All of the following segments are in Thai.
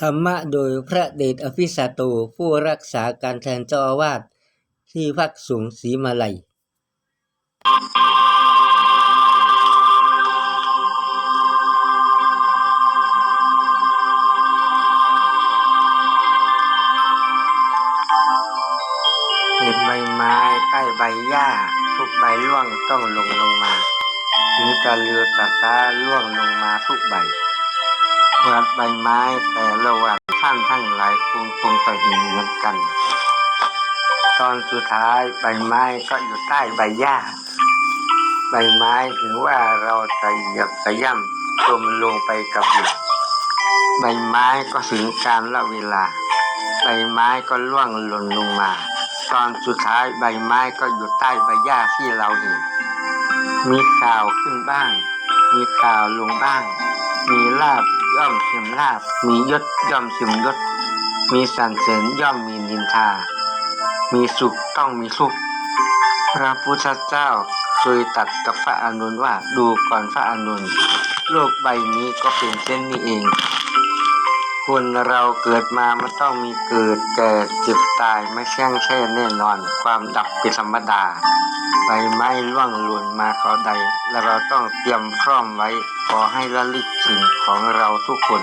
ธรรมะโดยพระเดชอภิสาโตผู้รักษาการแทนเจ้าอาวาสที่พักสงฆ์ศรีมาลัย เห็นใบไม้ใต้ใบหญ้า ทุกใบร่วงต้องลงลงมาถึงจะเรือตะฟ้าร่วงลงมาทุกใบ เหมือนใบไม้แต่ละวันท่านทั้งหลายคงคงต่อหินเหมือนกัน ตอนสุดท้ายใบไม้ก็อยู่ใต้ใบหญ้า ใบไม้ถึงว่าเราจะเหยียบจะย่ำจมลงไปกับหลุมใบไม้ก็ถึงการละเวลา ใบไม้ก็ร่วงหล่นลงมา ตอนสุดท้ายใบไม้ก็อยู่ใต้ใบหญ้าที่เราเห็น มีข่าวขึ้นบ้าง มีข่าวลงบ้าง มีลาบ ย่อมเสียมลาบ มียศย่อมเสียมยศ มีสรรเสริญย่อมมีนินทา มีสุขต้องมีทุกข์พระพุทธเจ้าเคยตัดกับพระอานนท์ว่าดูก่อนพระอานนท์โลกใบนี้ก็เป็นเช่นนี้เอง คนเราเกิดมามันต้องมีเกิดแก่เจ็บตายไม่แช่งแช่แน่นอน ความดับเป็นธรรมดาใบไม้ร่วงหล่นมาเขาใด และเราต้องเตรียมพร้อมไว้ ขอให้ระลึกถึงของเราทุกคน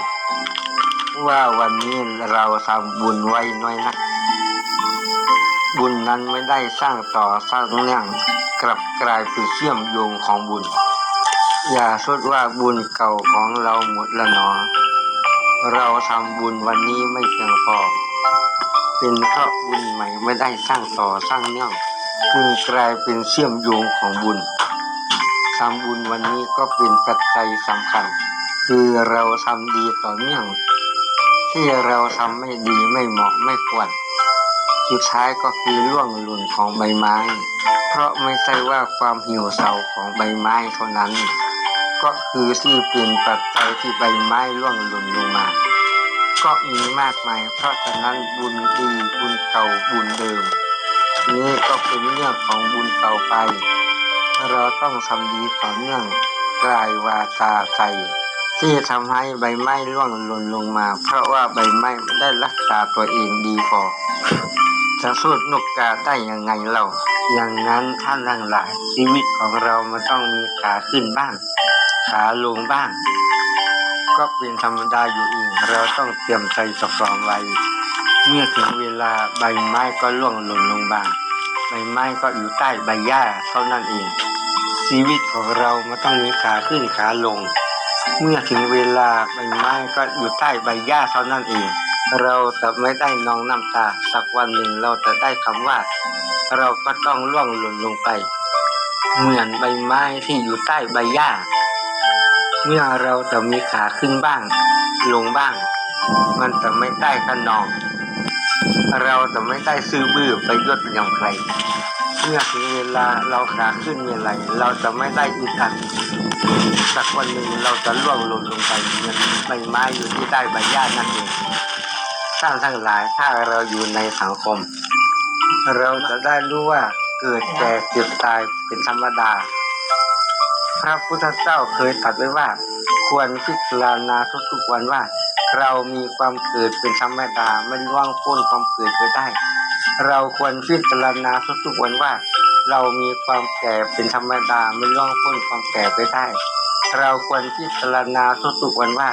ว่าวันนี้เราทำบุญไว้น้อยนัก บุญนั้นไม่ได้สร้างต่อสร้างเนื่องกลับกลายเป็นเชื่อมโยงของบุญ อย่าสดว่าบุญเก่าของเราหมดละหนอ เราทำบุญวันนี้ไม่เพียงพอ เป็นเพราะบุญใหม่ไม่ได้สร้างต่อสร้างเนื่องจึงกลายเป็นเชื่อมโยงของบุญทำบุญวันนี้ก็เป็นปัจจัยสำคัญ คือเราทำดีต่อเนื่อง ที่เราทำไม่ดีไม่เหมาะไม่ควรสุดท้ายก็คือร่วงหล่นของใบไม้ เพราะไม่ใช่ว่าความหิวเศร้าของใบไม้เท่านั้น ก็คือที่เป็นปัจจัยที่ใบไม้ร่วงหล่นลงมา ก็มีมากมาย เพราะฉะนั้นบุญดีบุญเก่าบุญเดิม นี้ก็เป็นเรื่องของบุญเก่าไป เราต้องทำดีต่อเนื่องกายวาจาใจที่ทำให้ใบไม้ร่วงหล่นลงมา เพราะว่าใบไม้ได้รักษาตัวเองดีพอจะสู้นกกาได้ยังไงเรา อย่างนั้นท่านทั้งหลายชีวิตของเรามันต้องมีขาขึ้นบ้างาลงบ้าง ก็เป็นธรรมดาอยู่เองเราต้องเตรียมใจสำรองไว้ เมื่อถึงเวลาใบไม้ก็ร่วงหล่นลงบ้าง ใบไม้ก็อยู่ใต้ใบหญ้าเท่านั้นเอง ชีวิตของเรามันต้องมีขาขึ้นขาลง เมื่อถึงเวลาใบไม้ก็อยู่ใต้ใบหญ้าเท่านั้นเอง เราจะไม่ได้นองน้ำตาสักวันหนึ่งเราจะได้คำว่า เราก็ต้องร่วงหล่นลงไป เหมือนใบไม้ที่อยู่ใต้ใบหญ้า เมื่อเราจะมีขาขึ้นบ้าง ลงบ้าง มันจะไม่ได้ขนอง เราจะไม่ได้ซื้อบื้อไปยศอย่างใครเมื่อถึงเวลาเราขาขึ้นเมื่อไรเราจะไม่ได้อึดอัดสักวันหนึ่งเราจะล่วงหล่นลงไปเหมือนใบไม้อยู่ที่ใต้ใบหญ้านั่นเองท่านทั้งหลายถ้าเราอยู่ในสังคม เราจะได้รู้ว่าเกิดแก่เจ็บตายเป็นธรรมดา ระพุทธเจ้าเคยตรัสไว้ว่า ควรพิจารณาทุกๆวันว่า เรามีความเกิดเป็นธรรมดาไม่ล่วงพ้นความเกิดไปได้ เราควรพิจารณาทุกๆวันว่า เรามีความแก่เป็นธรรมดาไม่ล่วงพ้นความแก่ไปได้ เราควรพิจารณาทุกๆวันว่า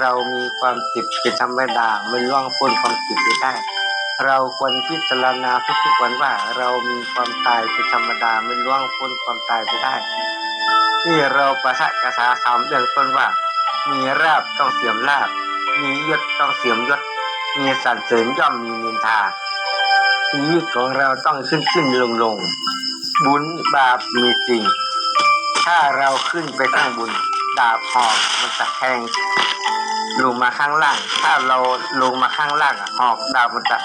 เรามีความเจ็บเป็นธรรมดาไม่ล่วงพ้นความเจ็บไปได้เราควรพิจารณาทุกๆวันว่า เรามีความตายเป็นธรรมดาไม่ล่วงพ้นความตายไปได้ ที่เราประทะกษาคำเบื้องต้นว่า มีราบต้องเสื่อมลาบ มียศต้องเสื่อมยศ มีสรรเสริญย่อมมีนินทาชีวิตของเราต้องขึ้นขึ้นลงลงบุญบาปมีจริง ถ้าเราขึ้นไปข้างบุญดาบหอกมันจะแทงลงมาข้างล่าง ถ้าเราลงมาข้างล่างหอกดาบมันจะ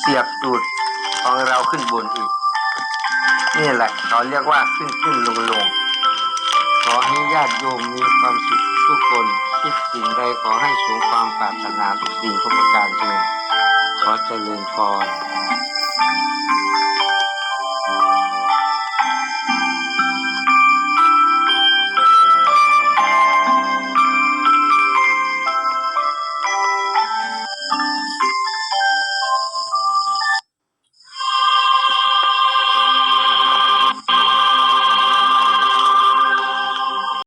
เสียบจูดของเราขึ้นบนอีก นี่แหละเขาเรียกว่าขึ้นขึ้นลงลง อให้ญาติโยมมีความสุขทุกคน คิดสิ่งใดขอให้สูงความปรารถนาทุกสิ่งทุกประการเถิดขอเจริญพร